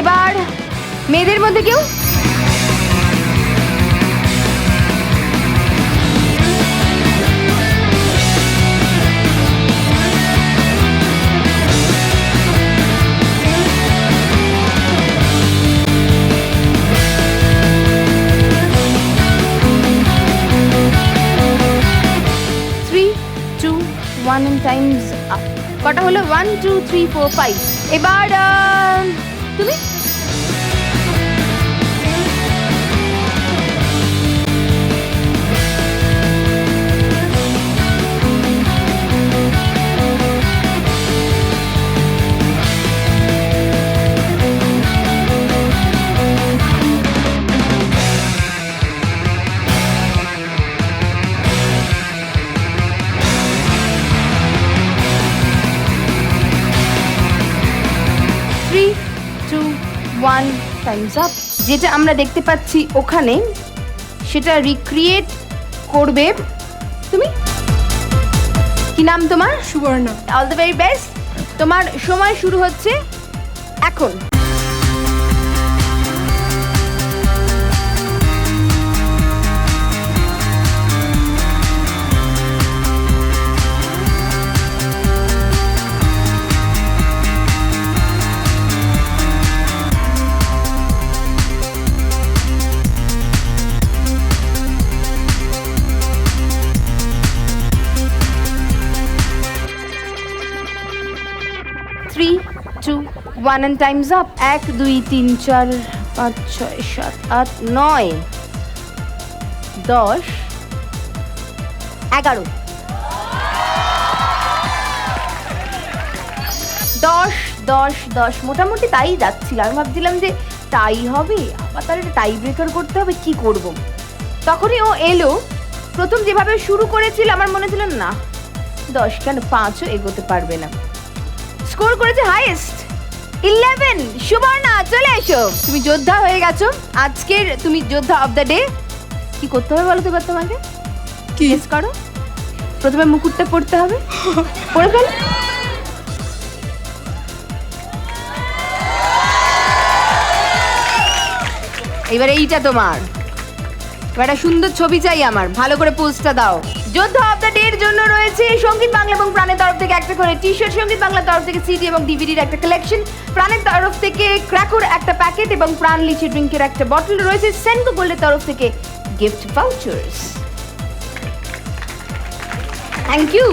এবার মেয়েদের মধ্যে কেউ? ওয়ান টাইমস আপ কটা হলো? One two three four five এবার তুমি ওয়ান টাইমস আপ যেটা আমরা দেখতে পাচ্ছি ওখানে সেটা রিক্রিয়েট করবে তুমি? কি নাম তোমার? সুবর্ণ। অল দ্য ভেরি বেস্ট তোমার সময় শুরু হচ্ছে এখন। Three two one and time's up এক, দুই, তিন, চার, পাঁচ, ছয়, সাত, আট, নয়, দশ, এগারো। দশ দশ দশ, মোটামুটি তাই যাচ্ছিল আমি ভাবছিলাম যে টাই হবে, আবার তার একটা টাই ব্রেকার করতে হবে, কি করব। তখনই ও এলো। প্রথম যেভাবে শুরু করেছিল, আমার মনে ছিল না, দশ কেন পাঁচও এগোতে পারবে না। স্কোর করেছে হাইয়েস্ট ইলেভেন সুবর্ণা চলে এসো। তুমি যোদ্ধা হয়ে গেছো। আজকের তুমি যোদ্ধা অফ দ্য ডে কি করতে হবে বলো তো এবার তোমাকে? কি? গেস করো। প্রথমে মুকুটটা পড়তে হবে। পড়ে ফেল। এবার এইটা তোমার। এবার একটা সুন্দর ছবি চাই আমার। ভালো করে পোস্টটা দাও। যোদ্ধা অফ দ্য ডের জন্য রয়েছে সংগীত বাংলা এবং প্রাণের তরফ থেকে একটা করে টি শার্ট সংগীত বাংলার তরফ থেকে সিডি এবং ডিভিডির একটা কালেকশন প্রাণের তরফ থেকে ক্র্যাকোর একটা প্যাকেট এবং প্রাণ লিচি ড্রিঙ্কের একটা বটল রয়েছে সেনকো গোল্ডের তরফ থেকে গিফট ভাউচার্স থ্যাংক ইউ